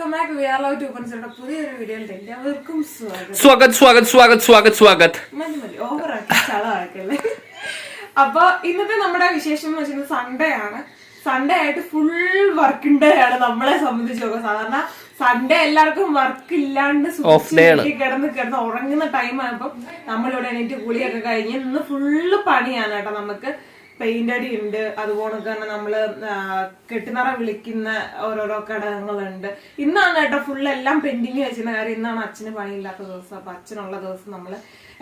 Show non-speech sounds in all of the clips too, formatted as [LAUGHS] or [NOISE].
Welcome back we are love to പൻസിയുടെ പുതിയൊരു വീഡിയോയിൽ എല്ലാവർക്കും സ്വാഗതം. സ്വാഗത് സ്വാഗത് സ്വാഗത് സ്വാഗത് സ്വാഗത്. മതി മതി. ഓവറാക്കി ചളമാക്കല്ലേ? അപ്പൊ ഇന്നത്തെ നമ്മുടെ വിശേഷം എന്ന് വെച്ചാൽ സൺഡേ ആണ്. സൺഡേ ആയിട്ട് ഫുൾ വർക്കിംഗ് ഡേ ആണ് നമ്മളെ സംബന്ധിച്ച് നോക്കുക. സാധാരണ സൺഡേ എല്ലാവർക്കും വർക്ക് ഇല്ലാണ്ട് കിടന്ന് കിടന്ന് ഉറങ്ങുന്ന ടൈം ആയപ്പോ നമ്മളിവിടെ എണീറ്റ് കുളിയൊക്കെ കഴിഞ്ഞ് ഇന്ന് ഫുള്ള് പണിയാണ് കേട്ടോ നമുക്ക്. പെയിന്റ് അടി ഉണ്ട് അതുപോലെ തന്നെ നമ്മൾ കെട്ടിനറ വിളിക്കുന്ന ഓരോരോ ഘടകങ്ങളുണ്ട്. ഇന്നാണ് കേട്ടോ ഫുൾ എല്ലാം പെൻഡിങ് വെച്ചിരുന്ന കാര്യം. ഇന്നാണ് അച്ഛന് പണിയില്ലാത്ത ദിവസം. അപ്പൊ അച്ഛനുള്ള ദിവസം നമ്മൾ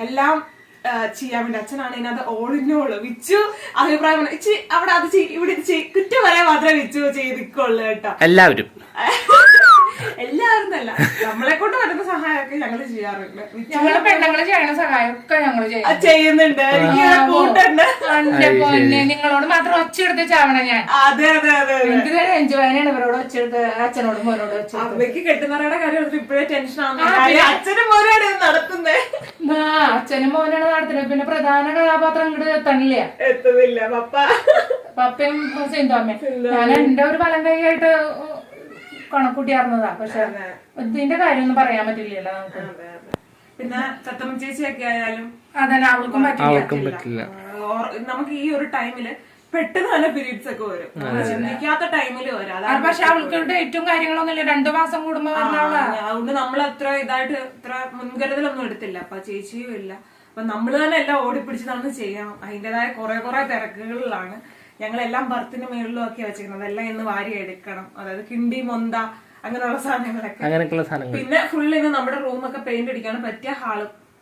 എല്ലാം ചെയ്യാൻ വേണ്ടി അച്ഛനാണ് ഇതിനകത്ത് ഓൾ വിച്ചു അഭിപ്രായം ഇച്ചി അവിടെ അത് ഇവിടെ വരെ കുറ്റം പറയാൻ മാത്രമേ വിച്ചു ചെയ്തിക്കുള്ളൂ കേട്ടോ. എല്ലാവരും. [LAUGHS] എല്ലാവരും അല്ല നമ്മളെ കൊണ്ട് പറ്റുന്ന സഹായമൊക്കെ ഞങ്ങൾ ചെയ്യാറുണ്ട്. ഞങ്ങളെ പെണ്ണുങ്ങൾ ചെയ്യണ സഹായമൊക്കെ ഞങ്ങൾ ഞങ്ങൾ ചെയ്യും ചെയ്യുന്നുണ്ട്. കൂട്ടുണ്ട്. പൊന്നെ നിങ്ങളോട് മാത്രം ഒച്ചെടുത്ത് ചാവണ ഞാൻ. അതെ അതെ അതെ എനിക്ക് തന്നെ എൻജോയനാണ് ഇവരോട് ഒച്ചെടുത്ത് അച്ഛനോടും മോനോട് അമ്മയ്ക്ക് കെട്ടുന്നവരുടെ കാര്യം ഇപ്പോഴേ ടെൻഷൻ ആവുന്നു അച്ഛനും മോനാണ് ഇത് നടത്തുന്നേ. ആ അച്ഛനും മോനാണ് നടത്തുന്നത്. പിന്നെ പ്രധാന കഥാപാത്രം ഇങ്ങോട്ട് എത്തണില്ല? എത്തുന്നില്ല പപ്പ. പപ്പയും സിന്ധുമ്മയും ഞാൻ എന്റെ ഒരു വലം കൈയായിട്ട് കണക്കൂട്ടിയാർന്നതാ പക്ഷെ ഇതിന്റെ കാര്യമൊന്നും പറയാൻ പറ്റില്ലല്ലോ നമുക്ക്. പിന്നെ തത്തമ്മ ചേച്ചിയൊക്കെ ആയാലും അതന്നെ അവൾക്കും പറ്റില്ല. പറ്റില്ല. നമുക്ക് ഈ ഒരു ടൈമിൽ പെട്ടെന്ന് തന്നെ പീരീഡ്സ് ഒക്കെ വരും. ചിന്തിക്കാത്ത ടൈമിൽ വരാം. പക്ഷെ അവൾക്ക് ഡേറ്റും കാര്യങ്ങളൊന്നുമില്ല. രണ്ടു മാസം കൂടുമ്പോ അതുകൊണ്ട് നമ്മൾ അത്ര ഇതായിട്ട് ഇത്ര മുൻകരുതലൊന്നും എടുത്തില്ല. അപ്പൊ ചേച്ചിയും ഇല്ല. അപ്പൊ നമ്മൾ തന്നെ എല്ലാം ഓടിപ്പിടിച്ച് നമ്മൾ ചെയ്യണം. അതിന്റേതായ കുറെ കുറെ തിരക്കുകളിലാണ്. ഞങ്ങളെല്ലാം ബർത്തിന് മുകളിലും ഒക്കെ വെച്ചിരിക്കുന്നത്. എല്ലാം ഇന്ന് വാരി എടുക്കണം. അതായത് കിണ്ടി മൊന്ത അങ്ങനെയുള്ള സാധനങ്ങളൊക്കെ. അങ്ങനെയൊക്കെയുള്ള സാധനങ്ങൾ. പിന്നെ ഫുൾ ഇന്ന് നമ്മുടെ റൂമൊക്കെ പെയിന്റ് അടിക്കാനും പറ്റിയ ഹാൾ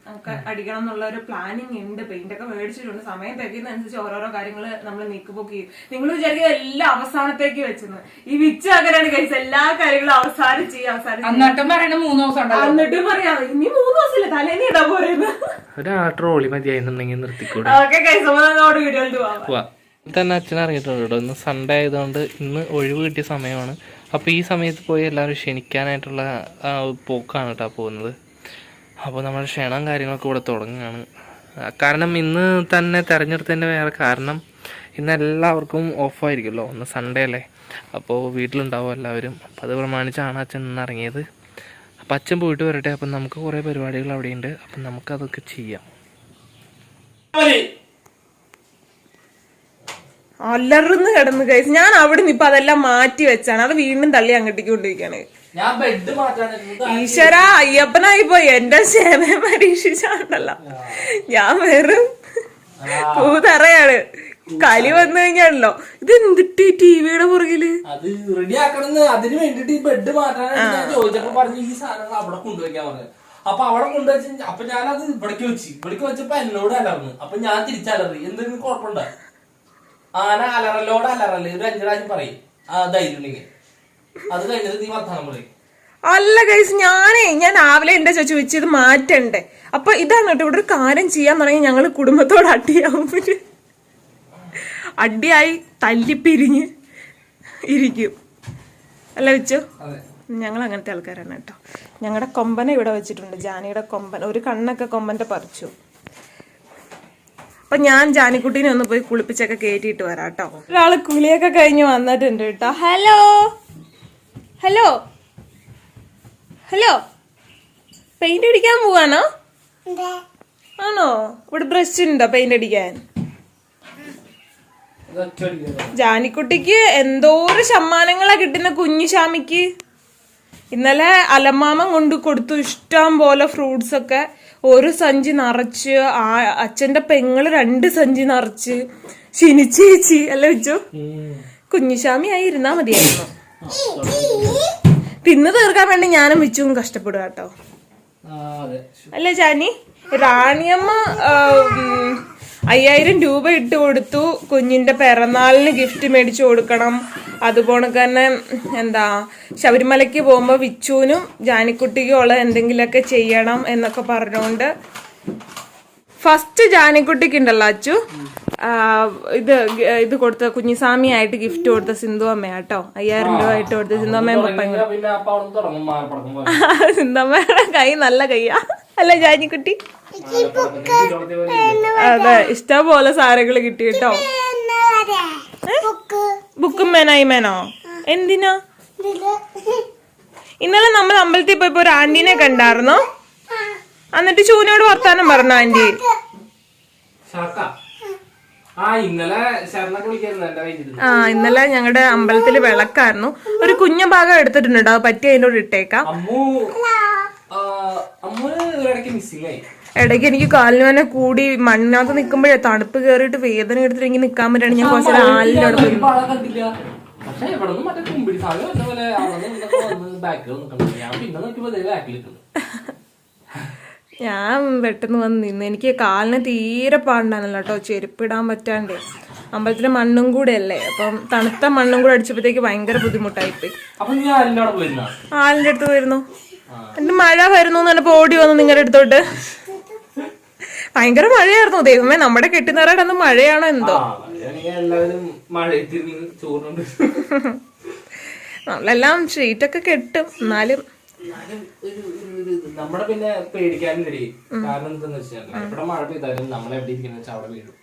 നമുക്ക് അടിക്കണം എന്നുള്ള ഒരു പ്ലാനിങ് ഉണ്ട്. പെയിന്റ് ഒക്കെ മേടിച്ചിട്ടുണ്ട്. സമയം തികയുന്നതനുസരിച്ച് ഓരോരോ കാര്യങ്ങൾ നമ്മൾ നീക്കുപോക്ക് ചെയ്യും. നിങ്ങൾ വിചാരിക്കുക എല്ലാം അവസാനത്തേക്ക് വെച്ചെന്ന്. ഈ വിച്ച് അങ്ങനെയാണ് കഴിച്ച എല്ലാ കാര്യങ്ങളും അവസാനം ചെയ്യും അവസാനം. എന്നിട്ടും പറയണ മൂന്ന് ദിവസം എന്നിട്ടും പറയാം. ഇനി മൂന്ന് ദിവസം ദിവസമില്ല. തലേന്ന് ഇടാൻ പോരുന്നു. ഒരാ ട്രോളി മതിയായിരുന്നുണ്ടെങ്കിൽ നിർത്തിക്കൂടെ? ഓക്കെ കൈസമ്മതോട് വീഡിയോയിൽ പോവാ. തന്നെ അച്ഛൻ അറിയത്തുള്ളൂ കേട്ടോ. ഇന്ന് സൺഡേ ആയതുകൊണ്ട് ഇന്ന് ഒഴിവ് കിട്ടിയ സമയമാണ്. അപ്പോൾ ഈ സമയത്ത് പോയി എല്ലാവരും ക്ഷണിക്കാനായിട്ടുള്ള പോക്കാണ് കേട്ടോ പോകുന്നത്. അപ്പോൾ നമ്മൾ ക്ഷണം കാര്യങ്ങളൊക്കെ ഇവിടെ തുടങ്ങുകയാണ്. കാരണം ഇന്ന് തന്നെ തിരഞ്ഞെടുത്തതിന്റെ വേറെ കാരണം ഇന്ന് എല്ലാവർക്കും ഓഫായിരിക്കുമല്ലോ ഒന്ന് സൺഡേ അല്ലേ? അപ്പോൾ വീട്ടിലുണ്ടാവും എല്ലാവരും. അപ്പോൾ അത് പ്രമാണിച്ചാണ് അച്ഛൻ ഇന്ന് ഇറങ്ങിയത്. അപ്പം അച്ഛൻ പോയിട്ട് വരട്ടെ. അപ്പം നമുക്ക് കുറേ പരിപാടികൾ അവിടെയുണ്ട്. അപ്പം നമുക്കതൊക്കെ ചെയ്യാം. അലർന്ന് കിടന്ന് കഴിച്ച് ഞാൻ അവിടെ നിന്ന് ഇപ്പൊ അതെല്ലാം മാറ്റി വെച്ചാണ്. അത് വീണ്ടും തള്ളി അങ്ങോട്ടേക്ക് കൊണ്ടിരിക്കുകയാണ് ഞാൻ ബെഡ് മാറ്റാൻ ഈശ്വര അയ്യപ്പനായി പോയി എന്റെ ക്ഷേമം പരീക്ഷിച്ചാണ്ടല്ല. ഞാൻ വെറും പൂതറയാണ്. കലി വന്നു കഴിഞ്ഞാണല്ലോ. ഇത് എന്തിട്ട് ടിവിയുടെ പുറകിൽ? അത് റെഡി ആക്കണമെന്ന് അതിന് വേണ്ടിട്ട് ഈ ബെഡ് മാറ്റാനായിട്ട് ഞാൻ ചോദിച്ചപ്പോ പറഞ്ഞു ഈ സാധനങ്ങൾ അവിടെ കൊണ്ടുവയ്ക്കാൻ പറഞ്ഞു. അപ്പൊ അവിടെ കൊണ്ടുവച്ച് അപ്പൊ ഞാനത് ഇവിടേക്ക് വെച്ച്. ഇവിടേക്ക് വെച്ചപ്പോ എന്നോട് അലർന്നു. അപ്പൊ ഞാൻ തിരിച്ചലറി എന്തെങ്കിലും കുഴപ്പമുണ്ടോ? ആന അലറലോട് അലറൽ. ഒരു അഞ്ചു പ്രാവശ്യം പറയും. ധൈര്യം അത് കഴിഞ്ഞത് നീ വർത്താനം പറയും. അല്ല ഗൈസ് ഞാനേ ഞാൻ രാവിലെ എന്റെ ചോദിച്ചു വെച്ച് ഇത് മാറ്റണ്ടേ. അപ്പൊ ഇതാണ് കേട്ടോ ഇവിടെ ഒരു കാര്യം ചെയ്യാൻ തുടങ്ങി ഞങ്ങൾ കുടുംബത്തോട് അടിയാവും അടിയായി തല്ലിപ്പിരിഞ്ഞ് ഇരിക്കും. അല്ല വെച്ചു? ഞങ്ങൾ അങ്ങനത്തെ ആൾക്കാരാണ് കേട്ടോ. ഞങ്ങളുടെ കൊമ്പനെ ഇവിടെ വെച്ചിട്ടുണ്ട്. ജാനിയുടെ കൊമ്പൻ ഒരു കണ്ണൊക്കെ കൊമ്പന്റെ പറിച്ചു. അപ്പൊ ഞാൻ ജാനിക്കുട്ടീനെ ഒന്ന് പോയി കുളിപ്പിച്ചൊക്കെ കയറ്റിയിട്ട് വരാം കേട്ടോ. ഒരാൾ കുളിയൊക്കെ കഴിഞ്ഞ് വന്നിട്ടുണ്ട് കേട്ടോ. ഹലോ? ഹലോ? ഹലോ? പെയിന്റ് അടിക്കാൻ പോവാണോ? ആണോ? ഇവിടെ ബ്രഷ് ഉണ്ടോ പെയിന്റ് അടിക്കാൻ? ജാനിക്കുട്ടിക്ക് എന്തോരം സമ്മാനങ്ങളാ കിട്ടുന്ന കുഞ്ഞു ശാമിക്ക് ഇന്നലെ അലമാമം കൊണ്ട് കൊടുത്തു ഇഷ്ടം പോലെ ഫ്രൂട്ട്സ് ഒക്കെ. ഒരു സഞ്ചി നിറച്ച് ആ അച്ഛന്റെ പെങ്ങൾ രണ്ട് സഞ്ചി നിറച്ച് ശിനിച്ചേച്ചി അല്ല വെച്ചോ കുഞ്ഞുശാമി ആയി ഇരുന്നാ മതിയായിരുന്നു. തിന്ന് തീർക്കാൻ വേണ്ടി ഞാനും വെച്ചും കഷ്ടപ്പെടുക കേട്ടോ. അല്ലേ ചാനി റാണിയമ്മ അയ്യായിരം രൂപ ഇട്ട് കൊടുത്തു. കുഞ്ഞിന്റെ പിറന്നാളിന് ഗിഫ്റ്റ് മേടിച്ചു കൊടുക്കണം. അതുപോലെ തന്നെ എന്താ ശബരിമലയ്ക്ക് പോകുമ്പോൾ വിച്ചുവിനും ജാനിക്കുട്ടിക്കും ഉള്ള എന്തെങ്കിലുമൊക്കെ ചെയ്യണം എന്നൊക്കെ പറഞ്ഞുകൊണ്ട് ഫസ്റ്റ് ജാനിക്കുട്ടിക്ക് ഉണ്ടല്ലോ അച്ചു. ഇത് ഇത് കൊടുത്ത കുഞ്ഞിസ്വാമി ആയിട്ട് ഗിഫ്റ്റ് കൊടുത്ത സിന്ധു അമ്മയാട്ടോ. അയ്യായിരം രൂപ ആയിട്ട് കൊടുത്ത സിന്ധു. [LAUGHS] സിന്ധമ്മയുടെ കൈ നല്ല കൈയാ. അല്ല ജാനിക്കുട്ടി? അതെ ഇഷ്ടംപോലെ സാരകൾ കിട്ടി കേട്ടോ. ബുക്കും മേനായി മേനോ? എന്തിനാ? ഇന്നലെ നമ്മൾ അമ്പലത്തിൽ പോയപ്പോ ഒരു ആന്റീനെ കണ്ടായിരുന്നു. എന്നിട്ട് ചൂനോട് വർത്താനം പറഞ്ഞു ആന്റി. ആ ഇന്നലെ ഞങ്ങളുടെ അമ്പലത്തിൽ വിളക്കായിരുന്നു. ഒരു കുഞ്ഞ ഭാഗം എടുത്തിട്ടുണ്ട്? അത് പറ്റി അതിനോട് ഇട്ടേക്കാം. അമ്മു മിസ്സിംഗ് ആയി ഇടയ്ക്ക് എനിക്ക് കാലിന് തന്നെ കൂടി മണ്ണിനകത്ത് നിക്കുമ്പോഴേ തണുപ്പ് കയറിയിട്ട് വേദന എടുത്തിട്ട് എനിക്ക് നിൽക്കാൻ പറ്റുകയാണ്. ഞാൻ കുറച്ച് ആലിന്റെ അവിടെ പോയി. ഇപ്പൊ പക്ഷെ ഇവിടെ നിന്ന് മറ്റേ കുമ്പിടി സാധനം വന്ന പോലെ അവിടെ നിന്ന് വന്ന് ബാക്കിൽ നിൽക്കണം. ഞാൻ പിന്നെ നോക്കിയപ്പോ ബാക്കിൽ നിൽക്കുന്നു. ഞാൻ പെട്ടെന്ന് വന്ന് നിന്ന്. എനിക്ക് കാലിന് തീരെ പാടുണ്ടായിരുന്നല്ലോ കേട്ടോ. ചെരുപ്പിടാൻ പറ്റാണ്ട്. അമ്പലത്തിലെ മണ്ണും കൂടെ അല്ലേ? അപ്പം തണുത്ത മണ്ണും കൂടെ അടിച്ചപ്പോഴത്തേക്ക് ഭയങ്കര ബുദ്ധിമുട്ടായിപ്പോയി. ആലിന്റെ പോയിരുന്ന? അടുത്ത് വരുന്നു എന്റെ മഴ വരുന്നു എന്ന് പറഞ്ഞപ്പോ ഓടി വന്നു നിങ്ങളുടെ അടുത്തോട്ട്. ഭയങ്കര മഴയായിരുന്നു. ദൈവമേ നമ്മുടെ കെട്ടുന്നവരുടെ അന്ന് മഴയാണോ എന്തോ? നമ്മളെല്ലാം ഷീറ്റൊക്കെ കെട്ടും. എന്നാലും നമ്മുടെ പിന്നെ പേടിക്കാനും കഴിയും കാരണം എന്താന്ന് വെച്ചാൽ ഇവിടെ മഴ പെയ്താലും നമ്മൾ എവിടെ ഇരിക്കുന്ന വെച്ചാൽ അവിടെ വീഴും.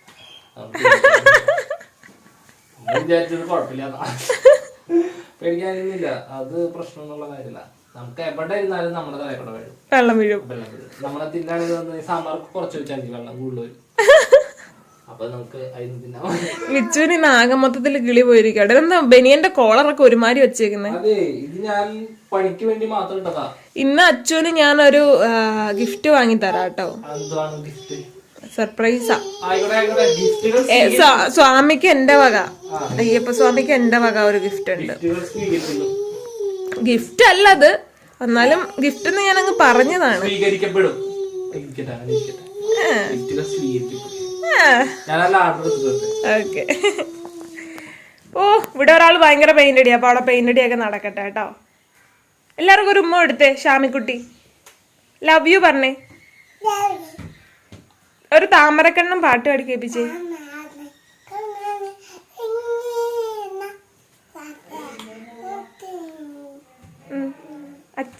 വിചാരിച്ചത് കുഴപ്പമില്ല [LAUGHS] പേടിക്കാനൊന്നുമില്ല. അത് പ്രശ്നം എന്നുള്ള കാര്യമില്ല. നമുക്ക് എവിടെ ഇരുന്നാലും നമ്മുടെ തലയിൽ കൂടെ വീഴും വെള്ളം വീഴും. വെള്ളം വീഴും. നമ്മളെ തിന്നാണെങ്കിൽ സാമ്പാർക്ക് കുറച്ച് വെച്ചാൽ വെള്ളം കൂടുതൽ [LAUGHS] അപ്പൊ നമുക്ക് അതിന് ഇന്ന് ആകെ മൊത്തത്തിൽ കിളി പോയിരിക്കട്ടെ എന്താ ബനിയന്റെ കോളറൊക്കെ ഒരുമാതിരി വെച്ചേക്കുന്നത് അതെ ഇത് ഞാൻ പണിക്ക് വേണ്ടി മാത്രം ഇട്ടതാ. ഇന്ന് അച്ചുവിന് ഞാനൊരു ഗിഫ്റ്റ് വാങ്ങി തരാം കേട്ടോ. എന്താണ് ഗിഫ്റ്റ് സർപ്രൈസാ ആയിക്കോട്ടെ ആയിക്കോട്ടെ. ഗിഫ്റ്റുകൾ ഏ, സ്വാ- സ്വാമിക്ക് എന്റെ വക. അയ്യപ്പ സ്വാമിക്ക് എന്റെ വക ഒരു ഗിഫ്റ്റ് ഉണ്ട്. ഗിഫ്റ്റുകൾ സ്വീകരിക്കുന്നു. ഗിഫ്റ്റ് അല്ല അത് എന്നാലും ഗിഫ്റ്റ് എന്ന് ഞാനങ്ങ് അങ്ങ് പറഞ്ഞതാണ്. സ്വീകരിക്കപ്പെടും. ഓക്കെ. ഓ ഇവിടെ ഒരാൾ ഭയങ്കര പെയിന്റ് അടി അപ്പൊ അവിടെ പെയിന്റ് അടിയൊക്കെ നടക്കട്ടെ കേട്ടോ. എല്ലാവർക്കും ഒരു ഉമ്മ എടുത്തേ ഷാമിക്കുട്ടി ലവ് യു പറഞ്ഞേ. ഒരു താമരക്കണ്ണം പാട്ട് പാടി കേൾപ്പിച്ചേ.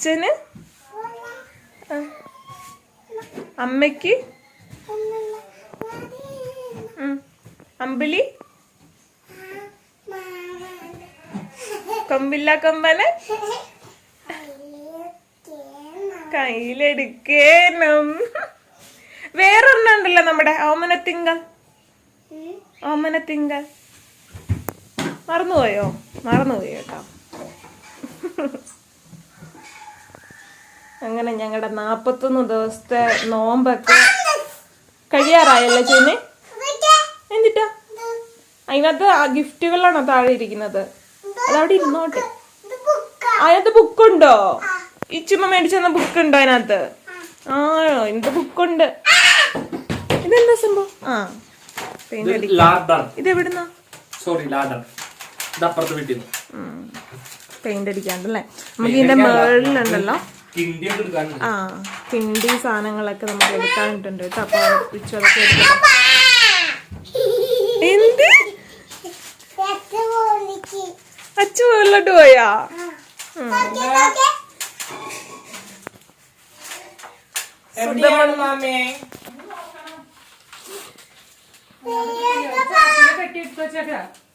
അച്ഛന്? അമ്മയ്ക്ക് അമ്മയ്ക്ക്. അമ്പിളി? കൊമ്പില്ല കൊമ്പന്? കയ്യിലെടുക്കേണം. വേറൊന്നുണ്ടല്ലോ നമ്മുടെ ഓമനത്തിങ്കൾ ഓമനത്തിങ്കൾ മറന്നുപോയോ? മറന്നുപോയി കേട്ടോ. അങ്ങനെ ഞങ്ങളുടെ നാപ്പത്തൊന്ന് ദിവസത്തെ നോമ്പൊക്കെ കഴിയാറായല്ലോ ചേന് എന്നിട്ടാ അതിനകത്ത് ആ ഗിഫ്റ്റുകളാണോ താഴെ ഇരിക്കുന്നത്? അതവിടെ ഇരുന്നോട്ടെ. അതിനകത്ത് ബുക്കുണ്ടോ? ഇച്ചുമ്മ മേടിച്ചു തന്ന ബുക്ക് ഉണ്ടോ അതിനകത്ത്? ആ എന്ത് ബുക്കുണ്ട്. ഇതെന്താ സംഭവം? ആ ഇത് എവിടുന്നാ സോറി ലാഡർ ഇത് അപ്പുറത്ത് വീട്ടിൽ പെയിന്റ് അടിക്കാണ്ടല്ലേ? നമുക്ക് ഇതിന്റെ മേളിലുണ്ടല്ലോ. ആ കിണ്ടി സാധനങ്ങളൊക്കെ നമുക്ക് എടുക്കാനിട്ടുണ്ട് കേട്ടോ. അപ്പൊ എടുക്കാം. എന്ത്? അച്ചു മുകളിലോട്ട് പോയാ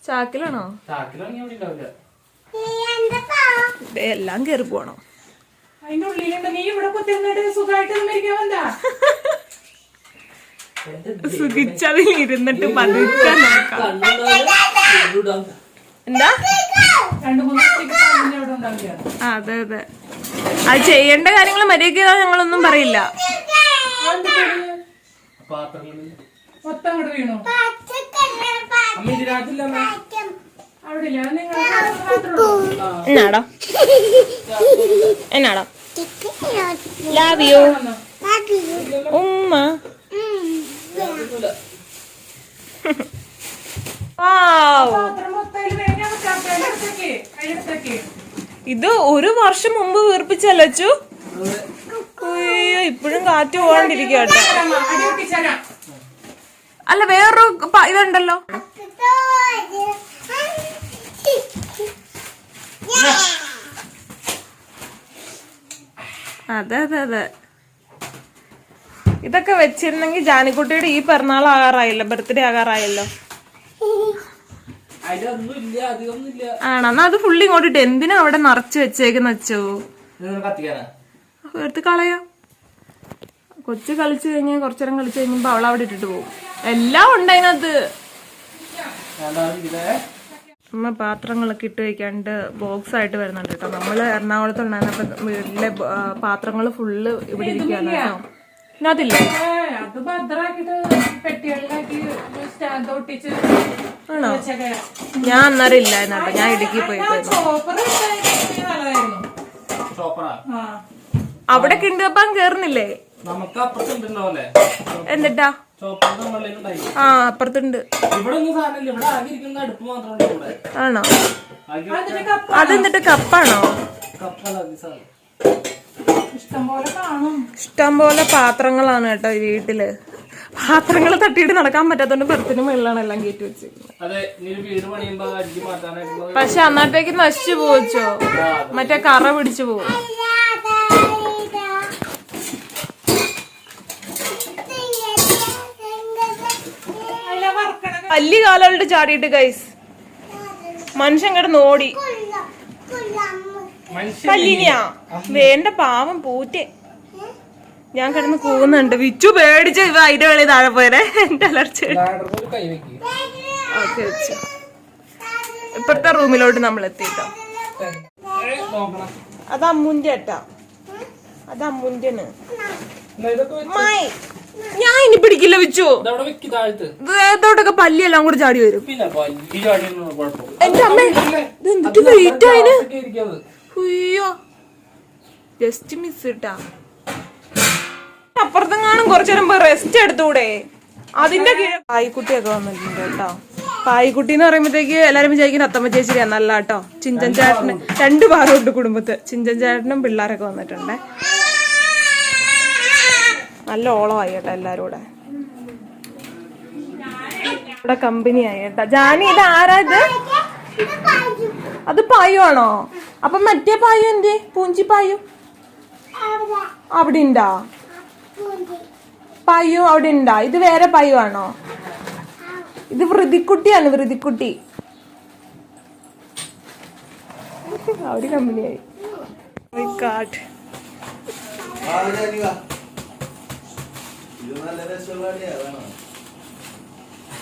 ചാക്കിലാണോ? എല്ലാം കയറി പോണം. അതിന്റെ ഉള്ളിലുണ്ട് നീ ഇവിടെ കുത്തിരുന്നിട്ട് സുഖമായിട്ട് മരിക്കാൻ വന്നാ സുഖിച്ചതിൽ ഇരുന്നിട്ട് പതുക്കെ നോക്കാം. എന്താ? രണ്ടു മൂന്ന് ദിവസത്തേക്ക് സാധനം ആ, അതെ അതെ. അത് ചെയ്യേണ്ട കാര്യങ്ങൾ മര്യാദ ഞങ്ങളൊന്നും പറയില്ല. എന്നാടോ? എന്നാടോ? ലവ് യു ഉമ്മ. ഇത് ഒരു വർഷം മുമ്പ് വീർപ്പിച്ചല്ലോ അച്ചു? അയ്യോ ഇപ്പോഴും കാറ്റ് പോകാണ്ടിരിക്കുക കേട്ടോ. അടി പൊട്ടിച്ചേരാം അല്ല വേറൊരു ഇതുണ്ടല്ലോ. ഇതുണ്ടല്ലോ അതെ അതെ അതെ. ഇതൊക്കെ വെച്ചിരുന്നെങ്കിൽ ജാനിക്കുട്ടിയുടെ ഈ പിറന്നാൾ ആകാറായല്ലോ ബർത്ത്ഡേ ആകാറായല്ലോ. ആണോ? എന്നാ അത് ഫുള്ളി ഇങ്ങോട്ടിട്ട് എന്തിനാ അവിടെ നിറച്ച് വെച്ചേക്കുന്ന വെച്ചോ എടുത്ത് കളയാം. കൊച്ചു കളിച്ചു കഴിഞ്ഞ് കുറച്ചേരം കളിച്ചു കഴിയുമ്പോ അവൾ അവിടെ ഇട്ടിട്ട് പോകും. എല്ലാം ഉണ്ട് അതിനകത്ത് അമ്മ പാത്രങ്ങളൊക്കെ ഇട്ട് വെക്കാണ്ട് ബോക്സ് ആയിട്ട് വരുന്നുണ്ട് കേട്ടോ. നമ്മൾ എറണാകുളത്ത് ഉണ്ടായിരുന്നപ്പോ വീട്ടിലെ പാത്രങ്ങൾ ഫുള്ള് ഇവിടെ ഇരിക്കുകയാണ് കേട്ടോ. ആണോ? ഞാൻ അന്നേരം ഇല്ലായിരുന്നു കേട്ടോ. ഞാൻ ഇടുക്കി പോയി അവിടെ കിണ്ടപ്പം കേറുന്നില്ലേ? നമുക്ക് എന്നിട്ടാ ആ അപ്പുറത്തുണ്ട്. ആണോ? അതെന്നിട്ട് കപ്പാണോ? ഇഷ്ടംപോലെ സാധനം. ഇഷ്ടം പോലെ കാണും. ഇഷ്ടം പോലെ പാത്രങ്ങളാണ് കേട്ടോ ഈ വീട്ടിൽ. പാത്രങ്ങൾ തട്ടിയിട്ട് നടക്കാൻ പറ്റാത്തോണ്ട് ബെർത്തിന് മുകളിലാണ് എല്ലാം കയറ്റി മാറ്റാനായിട്ടുള്ള പക്ഷെ അന്നത്തേക്ക് നശിച്ചു പോവച്ചോ മറ്റേ കറ പിടിച്ചു പോകും വലിയ കാലുകൾ ചാടിയിട്ട് ഗൈസ് മനുഷ്യൻ കിടന്ന് ഓടി പല്ലിനിയാ. വേണ്ട പാവം പൂറ്റെ. ഞാൻ കിടന്ന് കൂവുന്നുണ്ട്. വിച്ചു പേടിച്ച് ഇവ അതിന്റെ വെളി താഴെ പോയേ എന്റെ അലർച്ച ഓക്കെ വെച്ചു. ഇപ്പഴത്തെ റൂമിലോട്ട് നമ്മൾ എത്തിട്ടോ അത് അമ്മുന്റെ ഏട്ടാ അത് അമ്മുന്റെണ് ഞാൻ ഇനി പിടിക്കില്ല വെച്ചു. പല്ലിയെല്ലാം കൂടെ ചാടി വരും. എന്റെ അമ്മ ഇത് എന്തിട്ട് വെയിറ്റ് ആയിന്? അയ്യോ. ജസ്റ്റ് മിസ് ഇട്ടാ. അപ്പുറത്തെങ്ങാനും കുറച്ചു നേരം പോയി റെസ്റ്റ് എടുത്തൂടെ? അതിന്റെ കീഴെ പായിക്കുട്ടിയൊക്കെ വന്നിട്ടുണ്ട് കേട്ടോ. പായിക്കുട്ടി എന്ന് പറയുമ്പോഴത്തേക്ക് എല്ലാരും വിചാരിക്കുന്ന അത്തമ്മ ചേച്ചിയാ നല്ല കേട്ടോ. ചിഞ്ചൻ ചേട്ടന് രണ്ട് പാറുണ്ട് കുടുംബത്ത്. ചിഞ്ചൻ ചേട്ടനും പിള്ളേരൊക്കെ വന്നിട്ടുണ്ട്. നല്ല ഓളമായി കേട്ടോ എല്ലാരും കൂടെ. ഇവിടെ കമ്പനി ആയി കേട്ടോ. ജാനി ഇത് ആരാ ഇത്? അത് പായു ആണോ? അപ്പൊ മറ്റേ പായു എന്തേ? പൂഞ്ചി പായു? അവിടെ ഉണ്ടാ? പായു അവിടെ ഉണ്ടാ? ഇത് വേറെ പായു ആണോ? ഇത് വൃതിക്കുട്ടിയാണ് വൃതിക്കുട്ടി. അവർ കമ്പനിയായി. കാട്ട്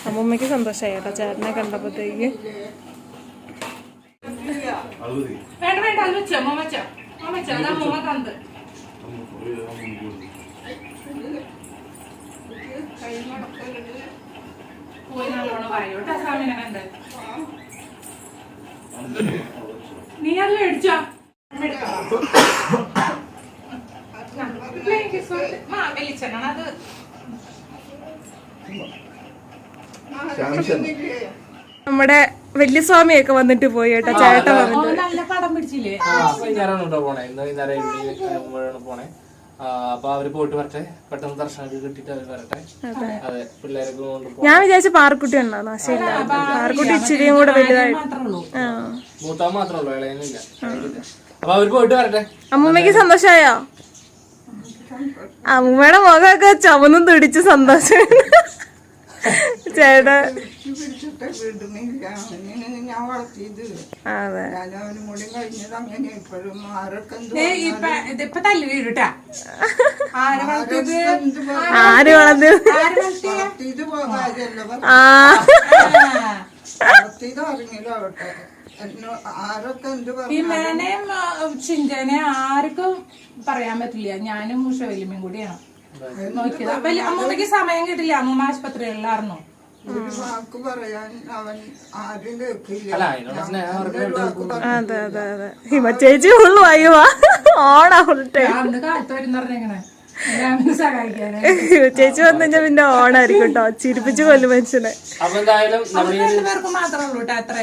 അമ്മൂമ്മക്ക് സന്തോഷമായി കേട്ടോ ചേട്ടനെ കണ്ടപ്പോഴത്തേക്ക്. വേണ്ട വേണ്ട അത് വെച്ചോ അമ്മ വെച്ചോ. അമ്മ വെച്ചോ അത് അമ്മ തന്നത്. പോയി നല്ലോണം പറയൂട്ടോ സ്വാമിനെ സ്വാമിയൊക്കെ വെളിച്ചെണ്ണ അത് നമ്മുടെ വല്യസ്വാമിയൊക്കെ വന്നിട്ട് പോയി കേട്ടോ ചേട്ടൻ വന്നിട്ട്. നല്ല പടം പിടിച്ചില്ലേ? ആ വൈകുന്നേരമാണ് കേട്ടോ പോണേ. ഇന്ന് വൈകുന്നേരം ഇവിടെ പോണേ. അപ്പൊ അവർ പോയിട്ട് വരട്ടെ. പെട്ടെന്ന് ദർശനം കിട്ടിട്ട് അവർ വരട്ടെ. അതെ. പിള്ളേരൊക്കെ കൊണ്ട് പോ ഞാൻ വിചാരിച്ചു പാറക്കുട്ടി ഉണ്ടാവും ഇല്ല. പാറക്കുട്ടി ഇച്ചിരിയും കൂടെ വലുതായിട്ട്. മൂത്താൻ മാത്രമേ ഉള്ളൂ ഇളയനില്ല അപ്പൊ അവർ പോയിട്ട് വരട്ടെ. അമ്മൂമ്മക്ക് സന്തോഷായോ? അമ്മൂമ്മയുടെ മുഖമൊക്കെ ചുമന്നും തുടിച്ച് സന്തോഷം. ചേട്ടാ. ആരെ വളർന്നു ആ. ആരൊക്കെ എന്ത് ചിന്തനെ ആർക്കും പറയാൻ പറ്റില്ല. ഞാനും ഉഷവലിമയും കൂടിയാണ്. നോക്കിയത്. അപ്പൊ അമ്മൂമ്മക്ക് സമയം കിട്ടില്ല. അമ്മൂമ്മ ആശുപത്രികളിലായിരുന്നു. അതെ അതെ അതെ. ഹിമ ചേച്ചി ഉള്ളു അയ്യോ ഓണാ ഫുൾ ടൈം അന്ന് കാലത്ത് വരും ചേച്ചി വന്നു കഴിഞ്ഞാൽ പിന്നെ ഓണായിരിക്കും കേട്ടോ ചിരിപ്പിച്ച് കൊല്ലും മനുഷ്യനെ. അപ്പൊ എന്തായാലും നമ്മൾ ഈ രണ്ടു പേർക്ക് മാത്രമേ ഉള്ളൂ കേട്ടോ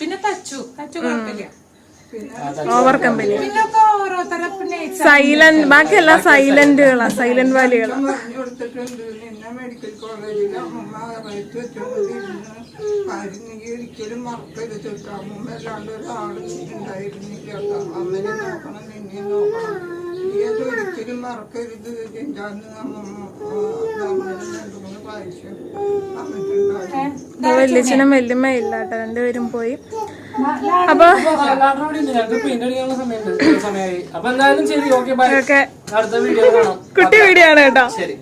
പിന്നെ തച്ചു. തച്ചു കുഴപ്പമില്ല. Over company. സൈലന്റ് ബാക്കിയെല്ലാം സൈലന്റുകളാ സൈലന്റ് വാലികളാ. ഒരിക്കലും മറക്കരുത് അമ്മ അല്ലാണ്ട് ഒരാളും ഉണ്ടായിരുന്നില്ല അമ്മനെ നോക്കണം നിന്നെ നോക്കണം. നീ അത് ഒരിക്കലും മറക്കരുത്. പ്രാവശ്യം പറഞ്ഞിട്ടുണ്ടായിരുന്നു വല്യച്ഛനും വല്യമ്മ ഇല്ല കേട്ടോ രണ്ടുപേരും പോയി. അപ്പൊ ഞങ്ങൾക്ക് പെയിന്റ് അടിക്കാനുള്ള സമയമുണ്ട് സമയമായി അപ്പൊ എന്തായാലും ശരി ഓക്കെ ബൈ. അടുത്ത വീഡിയോ കാണാം. കുട്ടി വീഡിയോ ആണ് കേട്ടോ. ശരി.